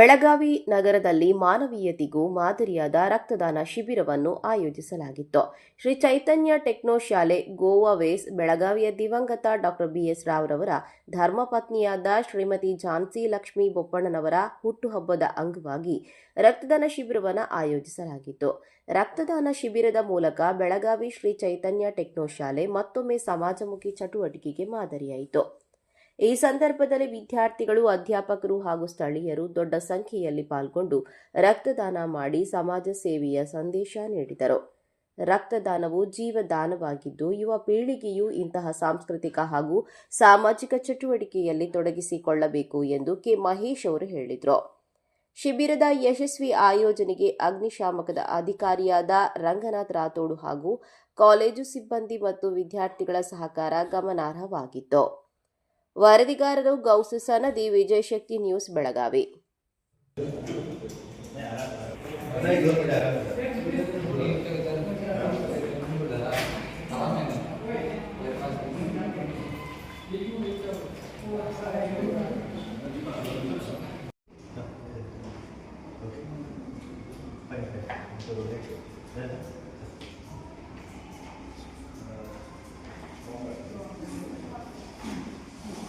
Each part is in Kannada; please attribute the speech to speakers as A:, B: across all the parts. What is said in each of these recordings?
A: ಬೆಳಗಾವಿ ನಗರದಲ್ಲಿ ಮಾನವೀಯತೆಗೂ ಮಾದರಿಯಾದ ರಕ್ತದಾನ ಶಿಬಿರವನ್ನು ಆಯೋಜಿಸಲಾಗಿತ್ತು. ಶ್ರೀ ಚೈತನ್ಯ ಟೆಕ್ನೋ ಶಾಲೆ ಗೋವಾ ವೇಸ್ ಬೆಳಗಾವಿಯ ದಿವಂಗತ ಡಾಕ್ಟರ್ ಬಿ ಎಸ್ ರಾವ್ರವರ ಧರ್ಮಪತ್ನಿಯಾದ ಶ್ರೀಮತಿ ಝಾನ್ಸಿ ಲಕ್ಷ್ಮೀ ಬೊಪ್ಪಣ್ಣನವರ ಹುಟ್ಟುಹಬ್ಬದ ಅಂಗವಾಗಿ ರಕ್ತದಾನ ಶಿಬಿರವನ್ನು ಆಯೋಜಿಸಲಾಗಿತ್ತು. ರಕ್ತದಾನ ಶಿಬಿರದ ಮೂಲಕ ಬೆಳಗಾವಿ ಶ್ರೀ ಚೈತನ್ಯ ಟೆಕ್ನೋ ಶಾಲೆ ಮತ್ತೊಮ್ಮೆ ಸಮಾಜಮುಖಿ ಚಟುವಟಿಕೆಗೆ ಮಾದರಿಯಾಯಿತು. ಈ ಸಂದರ್ಭದಲ್ಲಿ ವಿದ್ಯಾರ್ಥಿಗಳು, ಅಧ್ಯಾಪಕರು ಹಾಗೂ ಸ್ಥಳೀಯರು ದೊಡ್ಡ ಸಂಖ್ಯೆಯಲ್ಲಿ ಪಾಲ್ಗೊಂಡು ರಕ್ತದಾನ ಮಾಡಿ ಸಮಾಜ ಸೇವೆಯ ಸಂದೇಶ ನೀಡಿದರು. ರಕ್ತದಾನವು ಜೀವದಾನವಾಗಿದ್ದು, ಯುವ ಪೀಳಿಗೆಯು ಇಂತಹ ಸಾಂಸ್ಕೃತಿಕ ಹಾಗೂ ಸಾಮಾಜಿಕ ಚಟುವಟಿಕೆಯಲ್ಲಿ ತೊಡಗಿಸಿಕೊಳ್ಳಬೇಕು ಎಂದು ಕೆ. ಮಹೇಶ್ ಅವರು ಹೇಳಿದರು. ಶಿಬಿರದ ಯಶಸ್ವಿ ಆಯೋಜನೆಗೆ ಅಗ್ನಿಶಾಮಕದ ಅಧಿಕಾರಿಯಾದ ರಂಗನಾಥ್ ರಾಥೋಡು ಹಾಗೂ ಕಾಲೇಜು ಸಿಬ್ಬಂದಿ ಮತ್ತು ವಿದ್ಯಾರ್ಥಿಗಳ ಸಹಕಾರ ಗಮನಾರ್ಹವಾಗಿತ್ತು. ವರದಿಗಾರರು Gausu Sanadi Vijayashakti news Belagavi.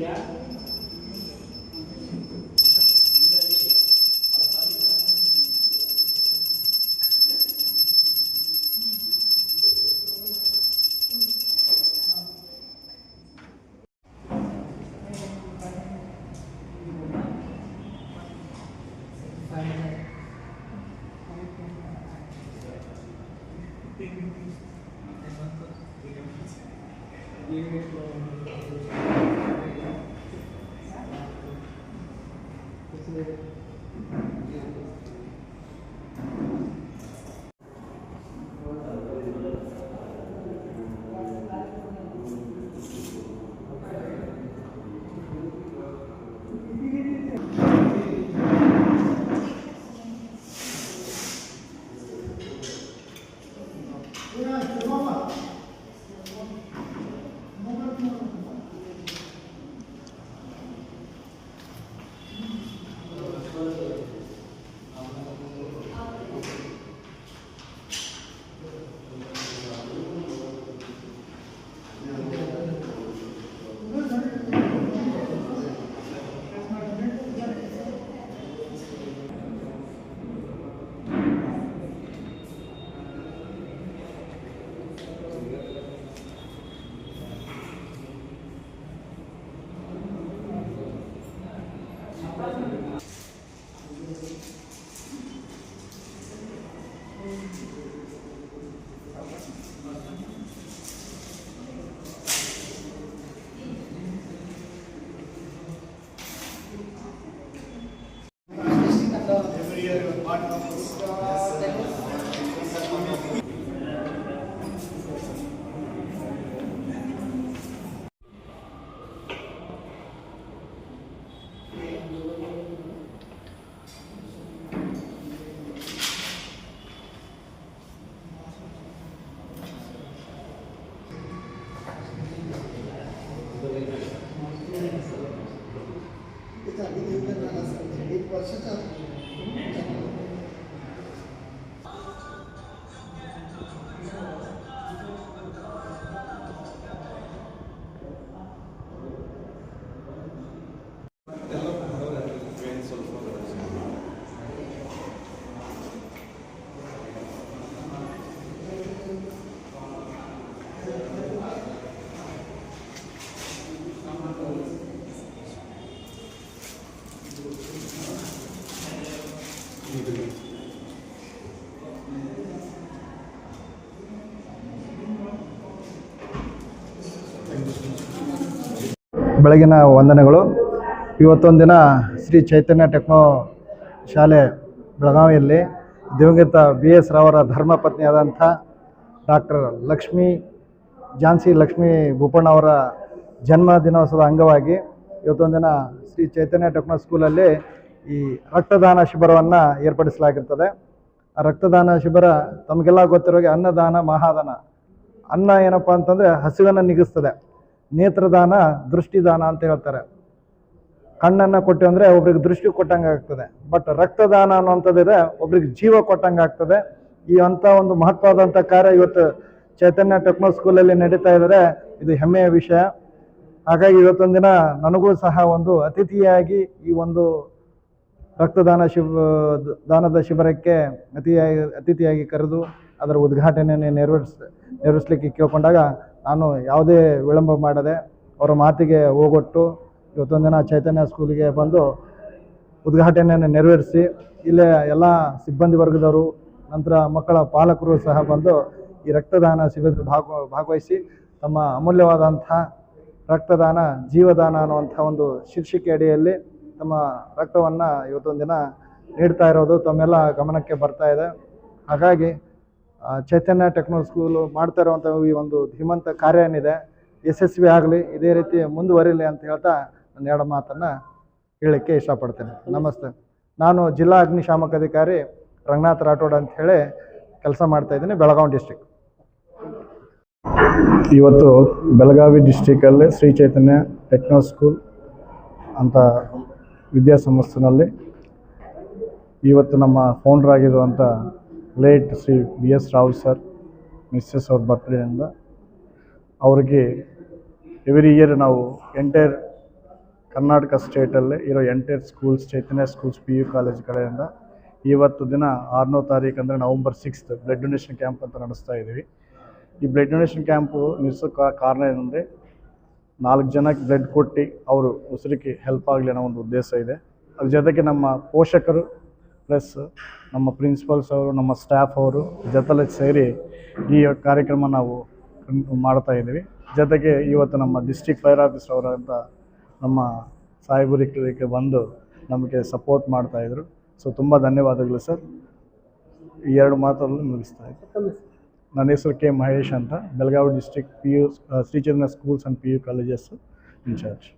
B: Gracias. Thank you. 现在。
C: ಬೆಳಗಿನ ವಂದನೆಗಳು. ಇವತ್ತೊಂದು ದಿನ ಶ್ರೀ ಚೈತನ್ಯ ಟೆಕ್ನೋ ಶಾಲೆ ಬೆಳಗಾವಿಯಲ್ಲಿ ದಿವಂಗತ ಬಿ ಎಸ್ ರಾವರ ಧರ್ಮಪತ್ನಿಯಾದಂಥ ಡಾಕ್ಟರ್ ಲಕ್ಷ್ಮೀ, ಝಾನ್ಸಿ ಲಕ್ಷ್ಮೀ ಭೂಪಣ್ಣ ಅವರ ಜನ್ಮ ದಿನೋತ್ಸವದ ಅಂಗವಾಗಿ ದಿನ ಶ್ರೀ ಚೈತನ್ಯ ಟೆಕ್ನೋ ಸ್ಕೂಲಲ್ಲಿ ಈ ರಕ್ತದಾನ ಶಿಬಿರವನ್ನು ಏರ್ಪಡಿಸಲಾಗಿರ್ತದೆ. ಆ ರಕ್ತದಾನ ಶಿಬಿರ ತಮಗೆಲ್ಲ ಗೊತ್ತಿರೋ ಅನ್ನದಾನ, ಮಹಾದಾನ. ಅನ್ನ ಏನಪ್ಪ ಅಂತಂದರೆ ಹಸಿವನ್ನು ನಿಗಿಸ್ತದೆ. ನೇತ್ರದಾನ, ದೃಷ್ಟಿದಾನ ಅಂತ ಹೇಳ್ತಾರೆ. ಕಣ್ಣನ್ನು ಕೊಟ್ಟು ಅಂದರೆ ಒಬ್ರಿಗೆ ದೃಷ್ಟಿ ಕೊಟ್ಟಂಗೆ ಆಗ್ತದೆ. ಬಟ್ ರಕ್ತದಾನ ಅನ್ನೋಂಥದ್ದಿದೆ ಒಬ್ರಿಗೆ ಜೀವ ಕೊಟ್ಟಂಗೆ ಆಗ್ತದೆ. ಈ ಅಂಥ ಒಂದು ಮಹತ್ವವಾದಂಥ ಕಾರ್ಯ ಇವತ್ತು ಚೈತನ್ಯ ಟೆಕ್ನೋ ಸ್ಕೂಲಲ್ಲಿ ನಡೀತಾ ಇದ್ದಾರೆ. ಇದು ಹೆಮ್ಮೆಯ ವಿಷಯ. ಹಾಗಾಗಿ ಇವತ್ತೊಂದು ದಿನ ನನಗೂ ಸಹ ಒಂದು ಅತಿಥಿಯಾಗಿ ಈ ಒಂದು ರಕ್ತದಾನ ಶಿಬ, ದಾನದ ಶಿಬಿರಕ್ಕೆ ಅತಿಯಾಗಿ, ಅತಿಥಿಯಾಗಿ ಕರೆದು ಅದರ ಉದ್ಘಾಟನೆಯನ್ನು ನೆರವೇರಿಸ್, ನೆರವೇರಿಸಲಿಕ್ಕೆ ಕೇಳ್ಕೊಂಡಾಗ ನಾನು ಯಾವುದೇ ವಿಳಂಬ ಮಾಡದೆ ಅವರ ಮಾತಿಗೆ ಹೋಗೊಟ್ಟು ಇವತ್ತೊಂದು ದಿನ ಚೈತನ್ಯ ಸ್ಕೂಲಿಗೆ ಬಂದು ಉದ್ಘಾಟನೆಯನ್ನು ನೆರವೇರಿಸಿ, ಇಲ್ಲೇ ಎಲ್ಲ ಸಿಬ್ಬಂದಿ ವರ್ಗದವರು, ನಂತರ ಮಕ್ಕಳ ಪಾಲಕರು ಸಹ ಬಂದು ಈ ರಕ್ತದಾನ ಶಿಬಿರ ಭಾಗ ಭಾಗವಹಿಸಿ ತಮ್ಮ ಅಮೂಲ್ಯವಾದಂಥ ರಕ್ತದಾನ, ಜೀವದಾನ ಅನ್ನುವಂಥ ಒಂದು ಶೀರ್ಷಿಕೆ ಅಡಿಯಲ್ಲಿ ತಮ್ಮ ರಕ್ತವನ್ನು ಇವತ್ತೊಂದು ದಿನ ನೀಡ್ತಾ ಇರೋದು ತಮ್ಮೆಲ್ಲ ಗಮನಕ್ಕೆ ಬರ್ತಾ ಇದೆ. ಹಾಗಾಗಿ ಚೈತನ್ಯ ಟೆಕ್ನೋ ಸ್ಕೂಲು ಮಾಡ್ತಾ ಇರುವಂಥ ಈ ಒಂದು ಧೀಮಂತ ಕಾರ್ಯ ಏನಿದೆ, ಯಶಸ್ವಿ ಆಗಲಿ, ಇದೇ ರೀತಿ ಮುಂದುವರಿಲಿ ಅಂತ ಹೇಳ್ತಾ ನನ್ನ ಎರಡು ಮಾತನ್ನು ಹೇಳಲಿಕ್ಕೆ ಇಷ್ಟಪಡ್ತೇನೆ. ನಮಸ್ತೆ. ನಾನು ಜಿಲ್ಲಾ ಅಗ್ನಿಶಾಮಕ ಅಧಿಕಾರಿ ರಂಗನಾಥ್ ರಾಠೋಡ್ ಅಂತ ಹೇಳಿ ಕೆಲಸ ಮಾಡ್ತಾ ಇದ್ದೀನಿ ಬೆಳಗಾವಿ ಡಿಸ್ಟಿಕ್.
D: ಇವತ್ತು ಬೆಳಗಾವಿ ಡಿಸ್ಟಿಕಲ್ಲಿ ಶ್ರೀ ಚೈತನ್ಯ ಟೆಕ್ನೋ ಸ್ಕೂಲ್ ಅಂತ ವಿದ್ಯಾಸಂಸ್ಥೆನಲ್ಲಿ ಇವತ್ತು ನಮ್ಮ ಫೌಂಡರ್ ಆಗಿರುವಂಥ late Shri B S Rao sir, Mrs ಅವ್ರ ಬರ್ತ್ಡೇಯಿಂದ ಅವರಿಗೆ ಎವ್ರಿ ಇಯರ್ ನಾವು ಎಂಟೈರ್ ಕರ್ನಾಟಕ ಸ್ಟೇಟಲ್ಲೇ ಇರೋ entire schools, Chaitanya schools, P U college ಕಡೆಯಿಂದ ಇವತ್ತು ದಿನ ಆರನೇ ತಾರೀಕು ಅಂದರೆ November sixth blood donation camp ಅಂತ ನಡೆಸ್ತಾ ಇದ್ದೀವಿ. ಈ ಬ್ಲಡ್ ಡೊನೇಷನ್ ಕ್ಯಾಂಪು ನಿಲ್ಸೋಕ್ಕೆ ಕಾರಣ ಏನಂದರೆ ನಾಲ್ಕು ಜನಕ್ಕೆ ಬ್ಲಡ್ ಕೊಟ್ಟು ಅವರು ಉಸಿರಿಗೆ ಹೆಲ್ಪ್ ಆಗಲಿ ಅನ್ನೋ ಒಂದು ಉದ್ದೇಶ ಇದೆ. ಅದ್ರ ಜೊತೆಗೆ ನಮ್ಮ ಪೋಷಕರು ಪ್ಲಸ್ ನಮ್ಮ ಪ್ರಿನ್ಸಿಪಲ್ಸ್ ಅವರು, ನಮ್ಮ ಸ್ಟಾಫ್ ಅವರು ಜೊತೆಲೆ ಸೇರಿ ಈ ಕಾರ್ಯಕ್ರಮ ನಾವು ಮಾಡ್ತಾ ಇದ್ದೀವಿ. ಜೊತೆಗೆ ಇವತ್ತು ನಮ್ಮ ಡಿಸ್ಟಿಕ್ ಫೈರ್ ಆಫೀಸರ್ ಅವರಂತ ನಮ್ಮ ಸಾಹೇಬರಿಗೆ ಬಂದು ನಮಗೆ ಸಪೋರ್ಟ್ ಮಾಡ್ತಾಯಿದ್ರು ಸೊ, ತುಂಬ ಧನ್ಯವಾದಗಳು ಸರ್. ಈ ಎರಡು ಮಾತಲ್ಲಿ ಮುಗಿಸ್ತಾ ಇದ್ದೀನಿ. ನನ್ನ ಹೆಸರು ಕೆ ಮಹೇಶ್ ಅಂತ. Belagavi district P U Shrichandra schools and P U colleges in charge